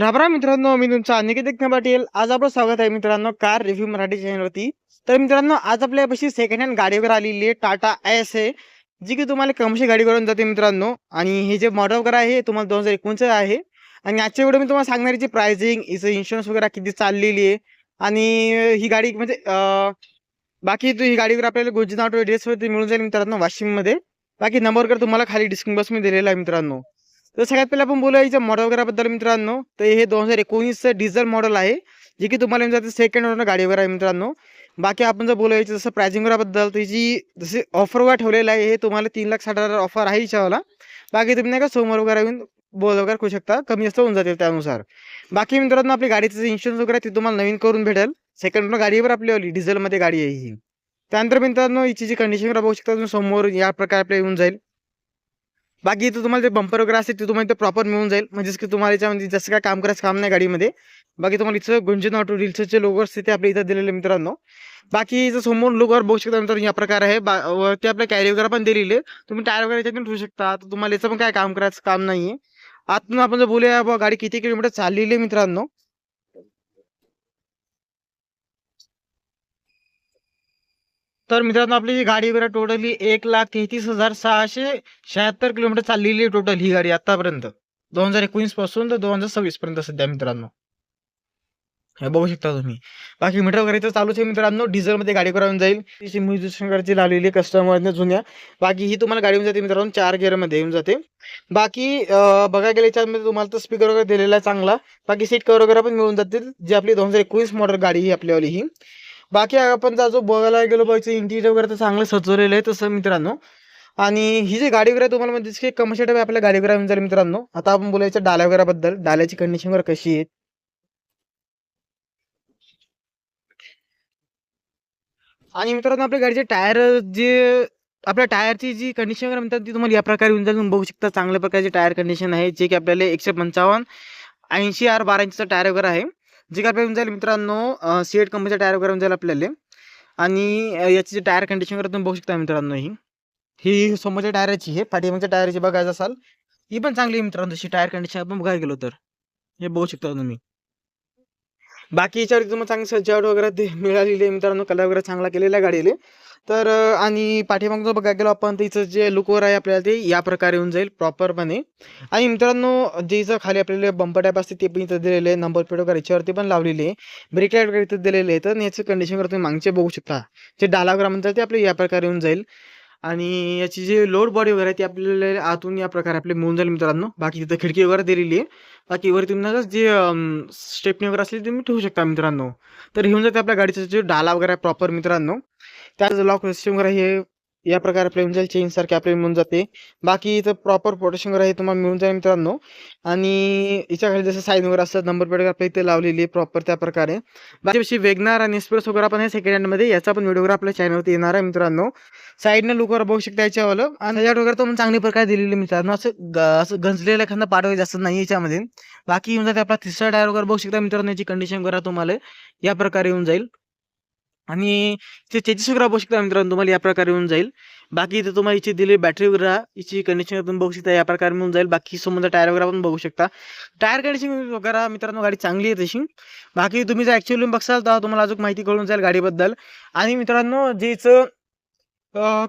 रामराम मित्रांनो मी तुमचा निकेत पाटील. आज आपलं स्वागत आहे मित्रांनो कार रिव्ह्यू मराठी चॅनलवरती तर मित्रांनो आज आपल्यापाशी सेकंड हँड गाडीवर आलेली आहे टाटा एस आहे जी की तुम्हाला कमशी गाडी करून जाते मित्रांनो. आणि हे जे मॉडेल वगैरे आहे हे तुम्हाला दोन हजार एकोणचं आहे. आणि आजच्या व्हिडिओ मी तुम्हाला सांगणार जी प्राइसिंग हिचं इन्शुरन्स वगैरे किती चाललेली आहे. आणि ही गाडी म्हणजे बाकी ही गाडीवर आपल्याला गुजरात ऑटो ड्रेसवरती मिळून जाईल मित्रांनो वाशिममध्ये. बाकी नंबर वगैरे तुम्हाला खाली डिस्क्रिप्शन बॉक्समध्ये दिलेला आहे मित्रांनो. तर सगळ्यात पहिला आपण बोलूया याच्या मॉडेल वगैरेबद्दल मित्रांनो. तर हे दोन हजार एकोणीसचं डिझेल मॉडेल आहे जे की तुम्हाला जाते सेकंड हॉरनं गाडी वगैरे आहे मित्रांनो. बाकी आपण जर बोलूया याचं जसं प्राइसिंग वगैरेबद्दल त्याची जसे ऑफर वगैरे ठेवलेलं आहे हे तुम्हाला तीन लाख साठ हजार ऑफर आहे याच्यावाला बाकी तुम्ही नाही का समोर वगैरे येऊन बोल वगैरे करू शकता कमी जास्त होऊन जातील त्यानुसार. बाकी मित्रांनो आपली गाडीचं इन्शुरन्स वगैरे ती ते तुम्हाला नवीन करून भेटेल. सेकंड ओनर गाडीवर आपली डिझेलमध्ये गाडी आहे ही. त्यानंतर मित्रांनो हिची जी कंडिशन वगैरे बघू शकता तुम्ही समोर या प्रकारे आपल्या येऊन जाईल. बाकी इथं तुम्हाला ते बंपर वगैरे असते ते तुम्हाला इथं प्रॉपर मिळून जाईल. म्हणजेच की तुम्हाला याच्यामध्ये जसं काय काम करायचं काम नाही गाडीमध्ये. बाकी तुम्हाला इथं गुंजन ऑटो रिल्सचे लोगो असते ते आपल्या इथं दिलेले मित्रांनो. बाकी इथं समोर लोगोवर बघू शकता मित्रांनो या प्रकार आहे. बा वरती आपल्या कॅरी वगैरे पण दिलेले. तुम्ही टायर वगैरे याच्यातून ठेवू शकता. तर तुम्हाला याचं पण काय काम करायचं काम नाहीये. आतून आपण जर बोलूया बा गाडी किती किलोमीटर चाललेली आहे मित्रांनो? तर मित्रांनो आपली जी गाडी वगैरे टोटली एक लाख तेहतीस हजार सहाशे शहात्तर किलोमीटर चाललेली आहे टोटल ही गाडी आतापर्यंत. दोन हजार एकोणीसपासून तर दोन हजार सव्वीस पर्यंत सध्या मित्रांनो. हे बघू शकता तुम्ही. बाकी मीटर वगैरे तर चालूच आहे मित्रांनो. डिझेलमध्ये गाडी करून जाईल. करायची लावलेली कस्टमरने जुन्या. बाकी ही तुम्हाला गाडी येऊन जाते मित्रांनो चार गिअरमध्ये येऊन जाते. बाकी बघा बघायला याच्यामध्ये तुम्हाला तर स्पीकर वगैरे दिलेला आहे चांगला. बाकी सीट कवर वगैरे पण मिळून जातील. जी आपली दोन हजार एकोणीस मॉडेल गाडी ही आपल्यावाली ही. बाकी आपण जर जो बघायला गेलो पाहिजे इंटिरियर वगैरे तर चांगलं सजवलेलं आहे तसं मित्रांनो. आणि ही जी गाडी वगैरे तुम्हाला म्हणजे की कमर्शियल टाईप आपल्या गाडी वगैरे येऊन जाईल मित्रांनो आता आपण बोलायचं डाल्या वगैरे बद्दल डाल्याची कंडिशन वगैरे कशी आहे आणि मित्रांनो आपल्या गाडीचे टायर जे आपल्या टायरची जी कंडिशन वगैरे म्हणतात ती तुम्हाला या प्रकारे येऊन जाईल. तुम्ही बघू शकता चांगल्या प्रकारचे टायर कंडिशन आहे जे की आपल्याला एकशे पंचावन्न ऐंशी आर बारा इंचचा टायर वगैरे आहे. जे काय येऊन जाईल मित्रांनो सीएट कंपनीचा टायर वगैरे येऊन जाईल आपल्याला. आणि याची जी टायर कंडिशन वगैरे तुम्ही बघू शकता मित्रांनो ही. ही समोरच्या टायराची हे पाठीमागच्या टायरची बघायचं असाल ही पण चांगली आहे मित्रांनो. तशी टायर कंडिशन आपण बघायला गेलो तर. हे बघू शकता तुम्ही. बाकी याच्यावरती तुम्हाला चांगली सजावट वगैरे ते मिळालेली आहे. मित्रांनो कलर वगैरे चांगला केलेला आहे गाडीले. तर आणि पाठीमाग जर बघायला गेलो आपण तर इथं जे लुकवर आहे आपल्याला ते या प्रकारे येऊन जाईल प्रॉपरपणे आणि मित्रांनो जे इथं खाली आपल्याला बंपर टाईप असते ते पण इथं दिलेले आहे. नंबर प्लेट वगैरे याच्यावरती पण लावलेली आहे. ब्रेक लाइट वगैरे इथं दिलेले आहे. तर याचं कंडिशन वगैरे तुम्ही मागचे बघू शकता. जे डाला वगैरे म्हणतात ते आपले या प्रकारे येऊन जाईल. आणि याची जी लोड बॉडी वगैरे आहे ती आपल्याला आतून या प्रकारे आपले मिळून जाईल मित्रांनो. बाकी तिथं खिडकी वगैरे दिलेली आहे. बाकी वर तुम्हाला जे स्टेपनी वगैरे असली ते तुम्ही ठेवू शकता मित्रांनो. तर घेऊन जाते आपल्या गाडीचा जो डाला वगैरे आहे प्रॉपर मित्रांनो. त्याचं लॉक सिस्टम वगैरे हे या प्रकारे आपल्या होऊन जाईल चेन सारखे आपल्याला मिळून जाते. बाकी इथं प्रॉपर प्रोटेक्शन वगैरे हे तुम्हाला मिळून जाईल मित्रांनो. आणि याच्या खाली जसं साईन वगैरे असतात नंबर प्लेट आपल्या इथे लावलेली आहे प्रॉपर त्या प्रकारे. बाकी वेगनार आणि एक्सप्रेस वगैरे पण आहे सेकंड हँडमध्ये याचा पण व्हिडिओ वगैरे आपल्या चॅनलवरती येणार आहे मित्रांनो. साईडनं लुकवर बघू शकता याच्यावालं. आणि त्याच्यावर वगैरे तुम्ही चांगली प्रकारे दिलेली मित्रांनो. असं ग- असं गंजलेलं एखादा पार्ट वगैरे जास्त नाही याच्यामध्ये. बाकी येऊन जाते आपला तिसरा टायर वगैरे बघू शकता मित्रांनो याची कंडिशन वगैरे तुम्हाला या प्रकारे येऊन जाईल. आणि ते चेचिस वगैरे बघू शकता मित्रांनो तुम्हाला या प्रकारे येऊन जाईल. बाकी इथे तुम्हाला इथे दिली बॅटरी वगैरे याची कंडिशन तुम्ही बघू शकता या प्रकारे मिळून जाईल. बाकी समोरचा टायर वगैरे पण बघू शकता. टायर कंडिशन वगैरे मित्रांनो गाडी चांगली आहे तशी. बाकी तुम्ही जर ॲक्च्युअली बघसाल तर तुम्हाला अजून माहिती कळून जाईल गाडीबद्दल. आणि मित्रांनो जेचं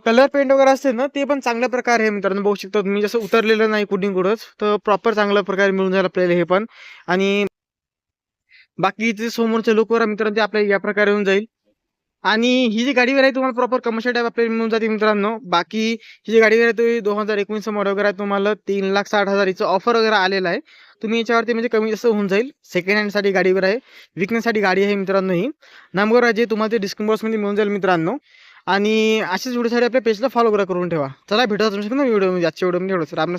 कलर पेंट वगैरे असते ना ते पण चांगल्या प्रकारे आहे मित्रांनो बघू शकता तुम्ही. जसं उतरलेलं नाही कुठून कुठंच तर प्रॉपर चांगल्या प्रकारे मिळून जाईल आपल्याला हे पण. आणि बाकी इथे समोरचे लोक वगैरे मित्रांनो ते आपल्याला या प्रकारे येऊन जाईल. आणि ही जी गाडी वगैरे आहे तुम्हाला प्रॉपर कमर्शियल टाईप आपल्याला मिळून जाते मित्रांनो बाकी ही जी गाडी आहे तुम्ही दोन हजार एकोणीस मॉडेल वगैरे आहे तुम्हाला तीन लाख साठ हजार ऑफर वगैरे आलेलं आहे. तुम्ही याच्यावरती म्हणजे कमी जास्त होऊन जाईल. सेकंड हँडसाठी गाडी वगैरे आहे. विकण्यासाठी गाडी आहे मित्रांनो ही. नंबर आहे जे तुम्हाला ते डिस्काउंट बॉक्समध्ये मिळून जाईल मित्रांनो. आणि अशाच व्हिडिओसाठी आपल्या पेजला फॉलो वगैरे करून ठेवा. चला भेटा तुमच्या व्हिडिओ म्हणजे आजच्या व्हिडिओमध्ये एवढं सर आपण